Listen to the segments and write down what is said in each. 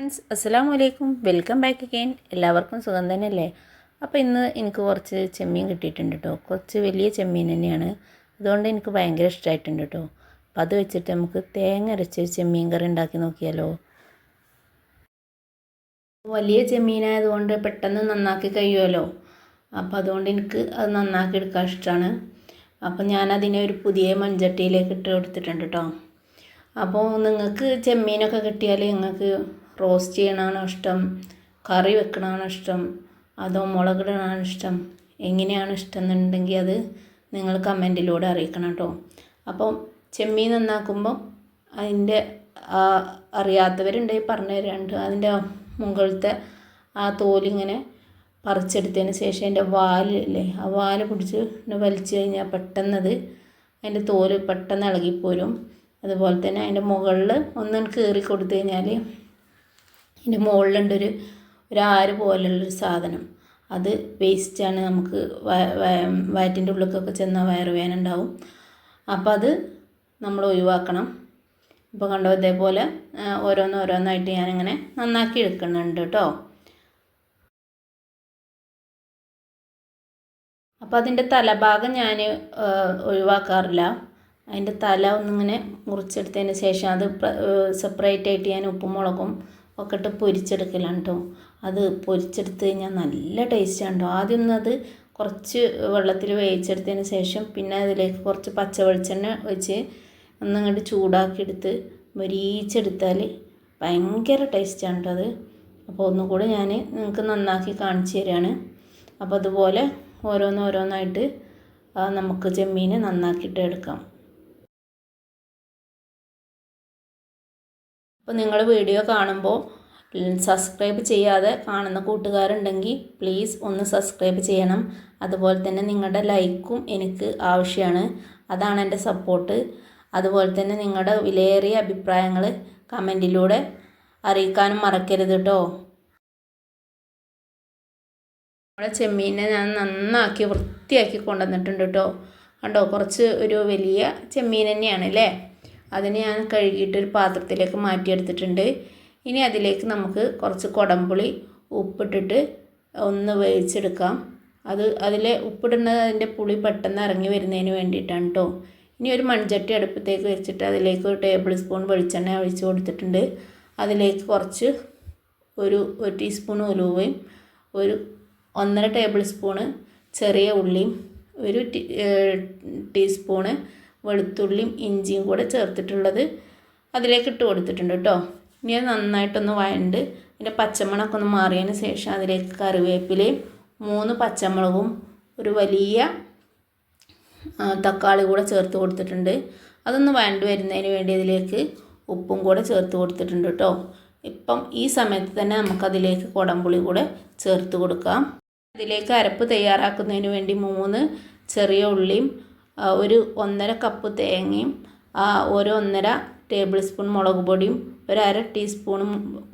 Friends അസ്സലാമു വലൈക്കും welcome back again. എല്ലാവർക്കും സുഖം തന്നെയല്ലേ? അപ്പോൾ ഇന്ന് എനിക്ക് കുറച്ച് ചെമ്മീൻ കിട്ടിയിട്ടുണ്ട് കേട്ടോ കുറച്ച് വലിയ ചെമ്മീൻ തന്നെയാണ്. അതുകൊണ്ട് എനിക്ക് ഭയങ്കര ഇഷ്ടമായിട്ടുണ്ട് കേട്ടോ അപ്പോൾ അത് വെച്ചിട്ട് നമുക്ക് തേങ്ങ അരച്ച് ചെമ്മീൻ കറി ഉണ്ടാക്കി നോക്കിയാലോ? വലിയ ചെമ്മീനായതുകൊണ്ട് പെട്ടെന്ന് നന്നാക്കി കഴിയുമല്ലോ? അപ്പോൾ അതുകൊണ്ട് എനിക്ക് അത് നന്നാക്കി എടുക്കാൻ ഇഷ്ടമാണ് അപ്പോൾ ഞാനതിനെ ഒരു പുതിയ മൺചട്ടിയിലേക്ക് ഇട്ട് കൊടുത്തിട്ടുണ്ട് കേട്ടോ അപ്പോൾ നിങ്ങൾക്ക് ചെമ്മീനൊക്കെ കിട്ടിയാൽ നിങ്ങൾക്ക് റോസ്റ്റ് ചെയ്യണമാണ് ഇഷ്ടം. കറി വെക്കണമാണ് ഇഷ്ടം. അതോ മുളകിടണമാണ് ഇഷ്ടം. എങ്ങനെയാണ് ഇഷ്ടം എന്നുണ്ടെങ്കിൽ അത് നിങ്ങൾ കമന്റിലൂടെ അറിയിക്കണം കേട്ടോ. അപ്പം ചെമ്മീൻ നന്നാക്കുമ്പോൾ അതിന്റെ അറിയാത്തവരുണ്ടെങ്കിൽ പറഞ്ഞു തരാണ്ട് അതിന്റെ മുകളിലത്തെ ആ തോലിങ്ങനെ പറിച്ചെടുത്തതിന് ശേഷം അതിന്റെ വാലില്ലേ ആ വാൽ പിടിച്ച് വലിച്ചു കഴിഞ്ഞാൽ പെട്ടെന്നത് അതിന്റെ തോൽ പെട്ടെന്ന് ഇളകിപ്പോരും. അതുപോലെ തന്നെ അതിന്റെ മുകളിൽ ഒന്നും കീറി കൊടുത്തു കഴിഞ്ഞാൽ അതിന്റെ മുകളിലുണ്ട് ഒരു ആര് പോലുള്ളൊരു സാധനം. അത് വേസ്റ്റാണ്. നമുക്ക് വയറ്റിന്റെ ഉള്ളിലേക്കൊക്കെ ചെന്നാൽ വയറുവേദന ഉണ്ടാവും. അപ്പോൾ അത് നമ്മൾ ഒഴിവാക്കണം. ഇപ്പോൾ കണ്ടോ ഇതേപോലെ ഓരോന്നോരോന്നായിട്ട് ഞാനിങ്ങനെ നന്നാക്കി എടുക്കുന്നുണ്ട് കേട്ടോ. അപ്പോൾ അതിന്റെ തലഭാഗം ഞാൻ ഒഴിവാക്കാറില്ല. അതിന്റെ തല ഒന്നിങ്ങനെ മുറിച്ചെടുത്തതിന് ശേഷം അത് സെപ്പറേറ്റ് ആയിട്ട് ഞാൻ ഉപ്പും മുളകും ഒക്കെ ഇട്ട് പൊരിച്ചെടുക്കലാണ് കേട്ടോ അത് പൊരിച്ചെടുത്ത് കഴിഞ്ഞാൽ നല്ല ടേസ്റ്റാണ് കേട്ടോ ആദ്യം ഒന്നത് കുറച്ച് വെള്ളത്തിൽ വേവിച്ചെടുത്തതിന് ശേഷം പിന്നെ അതിലേക്ക് കുറച്ച് പച്ച വെളിച്ചെണ്ണ വെച്ച് ഒന്നങ്ങോട്ട് ചൂടാക്കിയെടുത്ത് മൊരീച്ചെടുത്താൽ ഭയങ്കര ടേസ്റ്റാണ് കേട്ടോ അത്. അപ്പോൾ ഒന്നുകൂടെ ഞാൻ നിങ്ങൾക്ക് നന്നാക്കി കാണിച്ചു തരികയാണ് അപ്പോൾ അതുപോലെ ഓരോന്നോരോന്നായിട്ട് നമുക്ക് ചെമ്മീൻ നന്നാക്കിയിട്ട് എടുക്കാം. അപ്പോൾ നിങ്ങൾ വീഡിയോ കാണുമ്പോൾ സബ്സ്ക്രൈബ് ചെയ്യാതെ കാണുന്ന കൂട്ടുകാരുണ്ടെങ്കിൽ പ്ലീസ് ഒന്ന് സബ്സ്ക്രൈബ് ചെയ്യണം. അതുപോലെ തന്നെ നിങ്ങളുടെ ലൈക്കും എനിക്ക് ആവശ്യമാണ്. അതാണ് എന്റെ സപ്പോർട്ട് അതുപോലെ തന്നെ നിങ്ങളുടെ വിലയേറിയ അഭിപ്രായങ്ങൾ കമന്റിലൂടെ അറിയിക്കാനും മറക്കരുത് കേട്ടോ നമ്മുടെ ചെമ്മീനെ ഞാൻ നന്നാക്കി വൃത്തിയാക്കി കൊണ്ടുവന്നിട്ടുണ്ട് കേട്ടോ കണ്ടോ കുറച്ച് ഒരു വലിയ ചെമ്മീൻ തന്നെയാണ് അല്ലേ അതിന് ഞാൻ കഴുകിയിട്ട് ഒരു പാത്രത്തിലേക്ക് മാറ്റിയെടുത്തിട്ടുണ്ട്. ഇനി അതിലേക്ക് നമുക്ക് കുറച്ച് കുടംപുളി ഉപ്പിട്ടിട്ട് ഒന്ന് വേവിച്ചെടുക്കാം. അത് അതിൽ ഉപ്പിടുന്നത് അതിന്റെ പുളി പെട്ടെന്ന് ഇറങ്ങി വരുന്നതിന് വേണ്ടിയിട്ടാണ് കേട്ടോ ഇനി ഒരു മൺചട്ടി അടുപ്പത്തേക്ക് വെച്ചിട്ട് അതിലേക്ക് ഒരു ടേബിൾ സ്പൂൺ വെളിച്ചെണ്ണ ഒഴിച്ച് കൊടുത്തിട്ടുണ്ട്. അതിലേക്ക് കുറച്ച് ഒരു ഒരു ടീസ്പൂൺ ഉലുവയും ഒരു ഒന്നര ടേബിൾ സ്പൂണ് ചെറിയ ഉള്ളിയും ഒരു ടീസ്പൂണ് വെളുത്തുള്ളിയും ഇഞ്ചിയും കൂടെ ചേർത്തിട്ടുള്ളത് അതിലേക്ക് ഇട്ട് കൊടുത്തിട്ടുണ്ട് കേട്ടോ. ഇനി അത് നന്നായിട്ടൊന്ന് വഴണ്ട് അതിന്റെ പച്ചമുളകൊക്കെ ഒന്ന് മാറിയതിന് ശേഷം അതിലേക്ക് കറിവേപ്പിലയും മൂന്ന് പച്ചമുളകും ഒരു വലിയ തക്കാളി കൂടെ ചേർത്ത് കൊടുത്തിട്ടുണ്ട്. അതൊന്ന് വഴണ്ട് വരുന്നതിന് വേണ്ടി അതിലേക്ക് ഉപ്പും കൂടെ ചേർത്ത് കൊടുത്തിട്ടുണ്ട് കേട്ടോ. ഇപ്പം ഈ സമയത്ത് തന്നെ നമുക്കതിലേക്ക് കുടംപുളി കൂടെ ചേർത്ത് കൊടുക്കാം. അതിലേക്ക് അരപ്പ് തയ്യാറാക്കുന്നതിന് വേണ്ടി മൂന്ന് ചെറിയ ഉള്ളിയും ഒരു ഒന്നര കപ്പ് തേങ്ങയും ഒരു ഒന്നര ടേബിൾ സ്പൂൺ മുളക് പൊടിയും ഒരു അര ടീസ്പൂൺ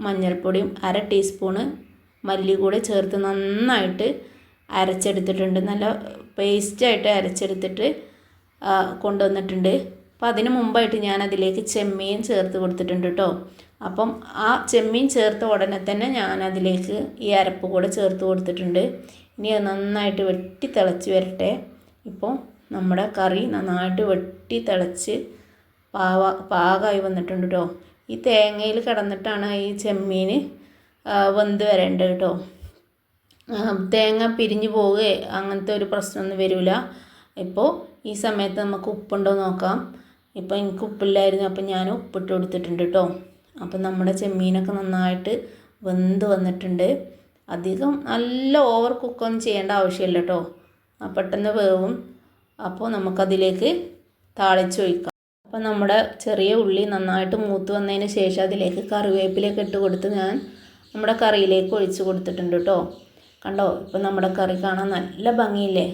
മഞ്ഞൾപ്പൊടിയും അര ടീസ്പൂണ് മല്ലി കൂടെ ചേർത്ത് നന്നായിട്ട് അരച്ചെടുത്തിട്ടുണ്ട്. നല്ല പേസ്റ്റായിട്ട് അരച്ചെടുത്തിട്ട് കൊണ്ടുവന്നിട്ടുണ്ട്. അപ്പോൾ അതിന് മുമ്പായിട്ട് ഞാൻ അതിലേക്ക് ചെമ്മീൻ ചേർത്ത് കൊടുത്തിട്ടുണ്ട് കേട്ടോ അപ്പം ആ ചെമ്മീൻ ചേർത്ത ഉടനെ തന്നെ ഞാൻ അതിലേക്ക് ഈ അരപ്പ് കൂടെ ചേർത്ത് കൊടുത്തിട്ടുണ്ട്. ഇനി അത് നന്നായിട്ട് വെട്ടി തിളച്ച് വരട്ടെ. ഇപ്പോൾ നമ്മുടെ കറി നന്നായിട്ട് വെട്ടി തിളച്ച് പാവ പാകമായി വന്നിട്ടുണ്ട് കേട്ടോ ഈ തേങ്ങയിൽ കിടന്നിട്ടാണ് ഈ ചെമ്മീൻ വെന്ത് വരേണ്ടത് കേട്ടോ തേങ്ങ പിരിഞ്ഞു പോവുകയെ അങ്ങനത്തെ ഒരു പ്രശ്നമൊന്നും വരില്ല ഇപ്പോൾ ഈ സമയത്ത് നമുക്ക് ഉപ്പുണ്ടോ നോക്കാം. ഇപ്പോൾ എനിക്ക് ഉപ്പില്ലായിരുന്നു അപ്പം ഞാൻ ഉപ്പിട്ട് കൊടുത്തിട്ടുണ്ട് കേട്ടോ അപ്പം നമ്മുടെ ചെമ്മീനൊക്കെ നന്നായിട്ട് വെന്ത് വന്നിട്ടുണ്ട്. അധികം നല്ല ഓവർ കുക്കൊന്നും ചെയ്യേണ്ട ആവശ്യമില്ല കേട്ടോ പെട്ടെന്ന് വേവും. അപ്പോൾ നമുക്കതിലേക്ക് താളിച്ച് ഒഴിക്കാം അപ്പോൾ നമ്മുടെ ചെറിയ ഉള്ളി നന്നായിട്ട് മൂത്ത് വന്നതിന് ശേഷം അതിലേക്ക് കറിവേപ്പിലേക്ക് ഇട്ട് കൊടുത്ത് ഞാൻ നമ്മുടെ കറിയിലേക്ക് ഒഴിച്ച് കൊടുത്തിട്ടുണ്ട് കേട്ടോ. കണ്ടോ? ഇപ്പോൾ നമ്മുടെ കറി കാണാൻ നല്ല ഭംഗിയില്ലേ?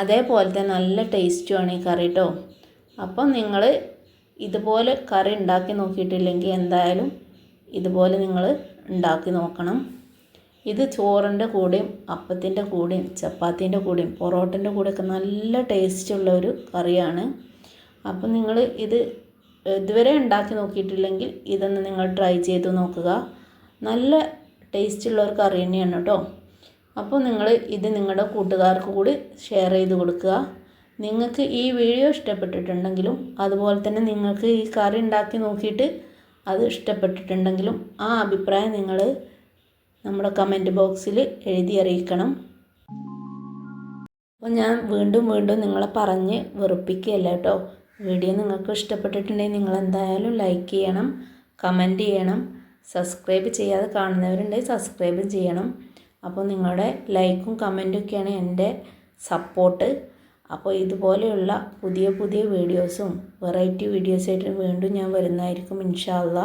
അതേപോലത്തെ നല്ല ടേസ്റ്റുമാണ് ഈ കറി കേട്ടോ. അപ്പം നിങ്ങൾ ഇതുപോലെ കറി ഉണ്ടാക്കി നോക്കിയിട്ടില്ലെങ്കിൽ എന്തായാലും ഇതുപോലെ നിങ്ങൾ ഉണ്ടാക്കി നോക്കണം. ഇത് ചോറിന്റെ കൂടെയും അപ്പത്തിന്റെ കൂടെയും ചപ്പാത്തിന്റെ കൂടെയും പൊറോട്ടന്റെ കൂടെയൊക്കെ നല്ല ടേസ്റ്റുള്ള ഒരു കറിയാണ്. അപ്പം നിങ്ങൾ ഇത് ഇതുവരെ ഉണ്ടാക്കി നോക്കിയിട്ടില്ലെങ്കിൽ ഇതൊന്ന് നിങ്ങൾ ട്രൈ ചെയ്ത് നോക്കുക. നല്ല ടേസ്റ്റുള്ള ഒരു കറി തന്നെയാണ് കേട്ടോ. അപ്പോൾ നിങ്ങൾ ഇത് നിങ്ങളുടെ കൂട്ടുകാർക്ക് കൂടി ഷെയർ ചെയ്ത് കൊടുക്കുക. നിങ്ങൾക്ക് ഈ വീഡിയോ ഇഷ്ടപ്പെട്ടിട്ടുണ്ടെങ്കിലും അതുപോലെ തന്നെ നിങ്ങൾക്ക് ഈ കറി ഉണ്ടാക്കി നോക്കിയിട്ട് അത് ഇഷ്ടപ്പെട്ടിട്ടുണ്ടെങ്കിലും ആ അഭിപ്രായം നിങ്ങൾ നമ്മുടെ കമന്റ് ബോക്സിൽ എഴുതി അറിയിക്കണം. അപ്പോൾ ഞാൻ വീണ്ടും വീണ്ടും നിങ്ങളെ പറഞ്ഞ് വെറുപ്പിക്കുകയല്ല കേട്ടോ. വീഡിയോ നിങ്ങൾക്ക് ഇഷ്ടപ്പെട്ടിട്ടുണ്ടെങ്കിൽ നിങ്ങൾ എന്തായാലും ലൈക്ക് ചെയ്യണം കമന്റ് ചെയ്യണം സബ്സ്ക്രൈബ് ചെയ്യാതെ കാണുന്നവരുണ്ടെങ്കിൽ സബ്സ്ക്രൈബ് ചെയ്യണം. അപ്പോൾ നിങ്ങളുടെ ലൈക്കും കമന്റും ഒക്കെയാണ് എന്റെ സപ്പോർട്ട് അപ്പോൾ ഇതുപോലെയുള്ള പുതിയ പുതിയ വീഡിയോസും വെറൈറ്റി വീഡിയോസായിട്ട് വീണ്ടും ഞാൻ വരുന്നതായിരിക്കും ഇൻഷാ അള്ളാ.